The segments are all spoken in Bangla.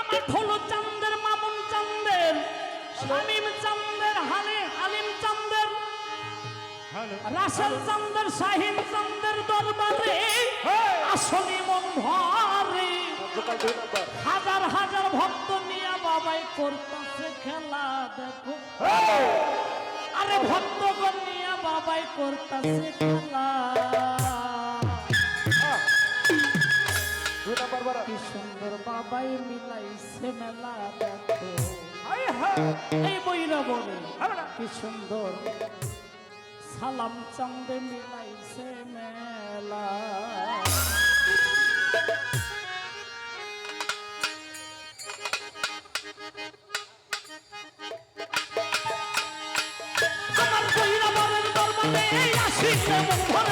আমার ঢোলু চান্দের মামুন চান্দের, শামিম চান্দের, হালি, হালিম চান্দের, রাসেল চান্দের, শাহিন চান্দের দরবারে আসনি মন ভরে। হাজার হাজার ভক্ত নিয়ে বাবাই করতেছে খেলা, দেখো। আরে ভক্তগণ নিয়ে বাবাই করতেছে খেলা। কি সুন্দর বাবাই মিলাইছে মেলা দেখো এই বইরা বলে কি সুন্দর। সালাম চান্দে মিলাইছে মেলা। আমার বইরা বলের দরবারে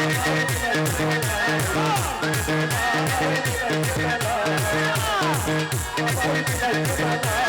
ভরে মাখিলে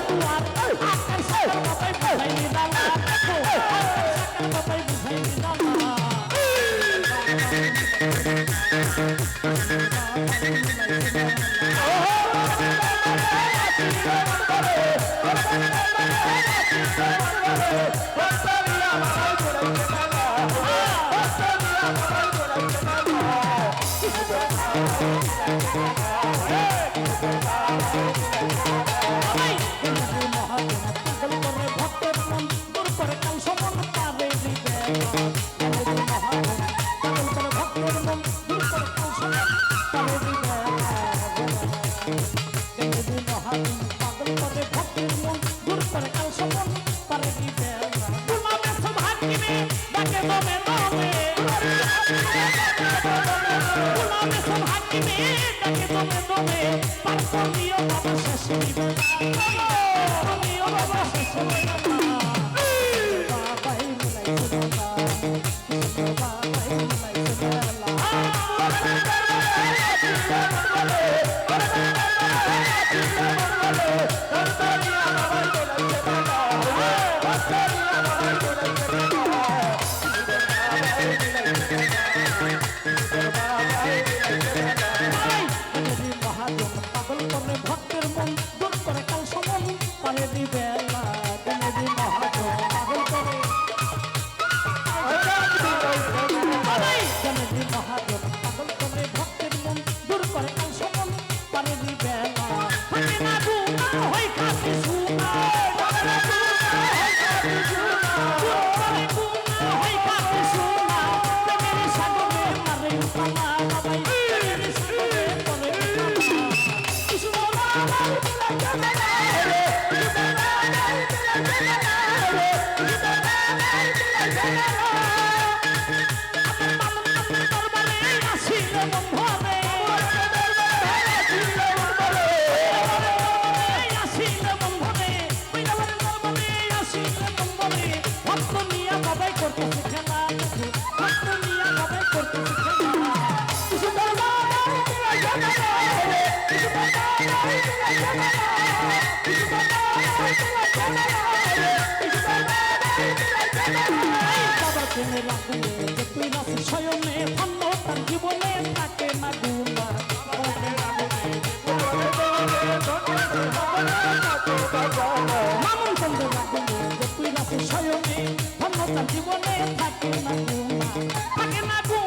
Oh, oh, oh, oh. মন দূর করে কাল সমন পাবে দিবে তোমাদের সৌভাগ্যে Thank you. জীবনে থাকে না থাকে না